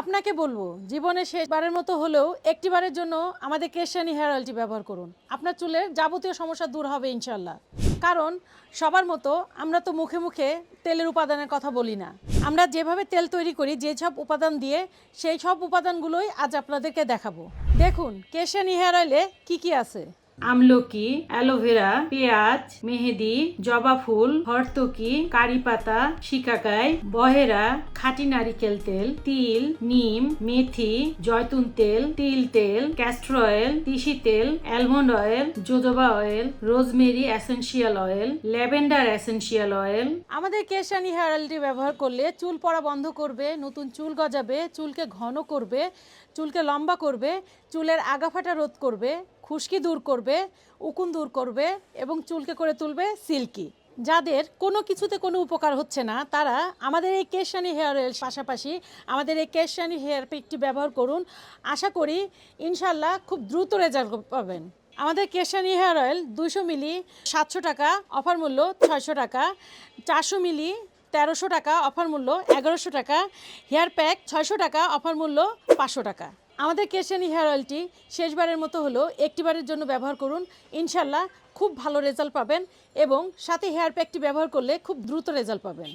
আপনাকে বলব, জীবনে শেষবারের মতো হলেও একটিবারের জন্য আমাদের কেশানি হেয়ার অয়েলটি ব্যবহার করুন। আপনার চুলের যাবতীয় সমস্যা দূর হবে ইনশাল্লাহ কারণ সবার মতো আমরা তো মুখে মুখে তেলের উপাদানের কথা বলি না। আমরা যেভাবে তেল তৈরি করি, যে সব উপাদান দিয়ে সেই সব উপাদানগুলোই আজ আপনাদেরকে দেখাবো। দেখুন কেশানি হেয়ার অয়েলে কী কী আছে? আমলকি অ্যালোভেরা পেঁয়াজ, মেহেদি, জবা ফুল হরতকি কারি পাতা, শিকাকাই, বহেরা, খাঁটি নারিকেল তেল, তিল, নিম, মেথি, জয়তুন তেল, তিল তেল ক্যাস্টর অয়েল তিসি তেল almond oil jojoba oil rosemary essential oil lavender essential oil আমাদের কেশানি হেয়ার অয়েলটি ব্যবহার করলে চুল পড়া বন্ধ করবে, নতুন চুল গজাবে, চুলকে ঘন করবে, চুলকে লম্বা করবে, চুলের আগাফাটা রোধ করবে। খুশকি দূর করবে, উকুন দূর করবে এবং চুলকে করে তুলবে সিল্কি। যাদের কোনো কিছুতে কোনো উপকার হচ্ছে না, তারা আমাদের এই কেশানি হেয়ার অয়েল পাশাপাশি আমাদের এই কেশানি হেয়ার পিকটি ব্যবহার করুন। আশা করি ইনশাল্লাহ খুব দ্রুত রেজাল্ট পাবেন। আমাদের কেশানি হেয়ার অয়েল দুশো মিলি, সাতশো টাকা, অফার মূল্য ছয়শো টাকা, চারশো মিলি তেরোশো টাকা অফার মূল্য, এগারোশো টাকা। হেয়ার প্যাক ছয়শো টাকা, অফার মূল্য পাঁচশো টাকা। আমাদের কেশানি হেয়ার অয়েলটি শেষবারের মতো হলো একটিবারের জন্য ব্যবহার করুন। ইনশাল্লাহ খুব ভালো রেজাল্ট পাবেন এবং সাথে হেয়ার প্যাকটি ব্যবহার করলে খুব দ্রুত রেজাল্ট পাবেন।